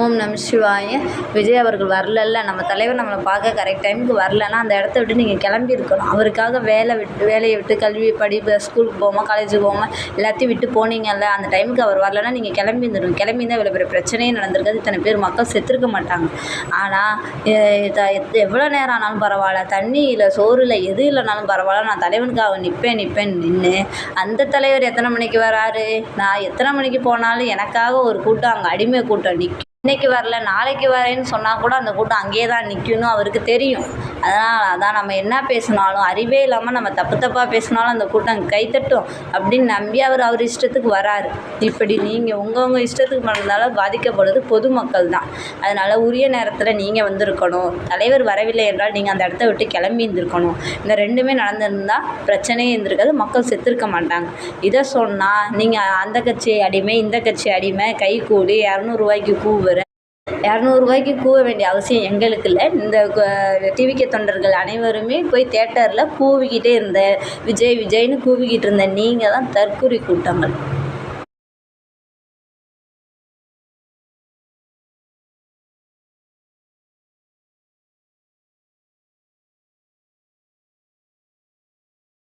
ஓம் நம் சிவாய. விஜய் அவர்கள் வரலல்ல. நம்ம தலைவர் நம்மளை பார்க்க கரெக்ட் டைமுக்கு வரலன்னா அந்த இடத்த விட்டு நீங்கள் கிளம்பி இருக்கணும் அவருக்காக வேலை விட்டு வேலையை விட்டு கல்வி படிப்பு ஸ்கூலுக்கு போகாம காலேஜுக்கு போகாம எல்லாத்தையும் விட்டு போனீங்கல்ல அந்த டைமுக்கு அவர் வரலன்னா நீங்கள் கிளம்பி இருந்துடும் கிளம்பி இருந்தால் இவ்வளோ பெரிய பிரச்சனையே நடந்திருக்காது. இத்தனை பேர் மக்கள் செத்துருக்க மாட்டாங்க. ஆனால் எவ்வளோ நேரம் ஆனாலும் பரவாயில்ல. தண்ணி இல்லை சோறு இல்லை எது இல்லைனாலும் பரவாயில்ல. நான் தலைவனுக்காக நிற்பேன் நிற்பேன் நின்று அந்த தலைவர் எத்தனை மணிக்கு வராரு? நான் எத்தனை மணிக்கு போனாலும் எனக்காக ஒரு கூட்டம் அங்கே அடிமை கூட்டம் நிற்கும் இன்னைக்கு வரல நாளைக்கு வரேன்னு சொன்னால் கூட அந்த கூட்டம் அங்கேயே தான் நிற்கும்னு அவருக்கு தெரியும். அதனால் அதான் நம்ம என்ன பேசினாலும் அறிவே இல்லாமல் நம்ம தப்பு தப்பாக பேசினாலும் அந்த கூட்டம் கைத்தட்டும் அப்படின்னு நம்பி அவர் அவர் இஷ்டத்துக்கு வராரு. இப்படி நீங்கள் உங்கவுங்க இஷ்டத்துக்கு பண்ணுறதால பாதிக்கப்படுறது பொதுமக்கள் தான். அதனால் உரிய நேரத்தில் நீங்கள் வந்திருக்கணும். தலைவர் வரவில்லை என்றால் நீங்கள் அந்த இடத்த விட்டு கிளம்பி இருந்திருக்கணும். இந்த ரெண்டுமே நடந்திருந்தால் பிரச்சனையே இருந்திருக்காது. மக்கள் செத்துருக்க மாட்டாங்க. இதை சொன்னால் நீங்கள் அந்த கட்சி அடிமை இந்த கட்சி அடிமை கை கூடி இரநூறுவாய்க்கு கூவுற இரநூறுவாய்க்கு கூவ வேண்டிய அவசியம் எங்களுக்கு இல்லை இந்த டிவிகே தொண்டர்கள் அனைவருமே போய் தேட்டரில் கூவிக்கிட்டே இருந்த விஜய் விஜய்னு கூவிக்கிட்டு இருந்த நீங்கள் தான் தற்குறி கூட்டங்கள்.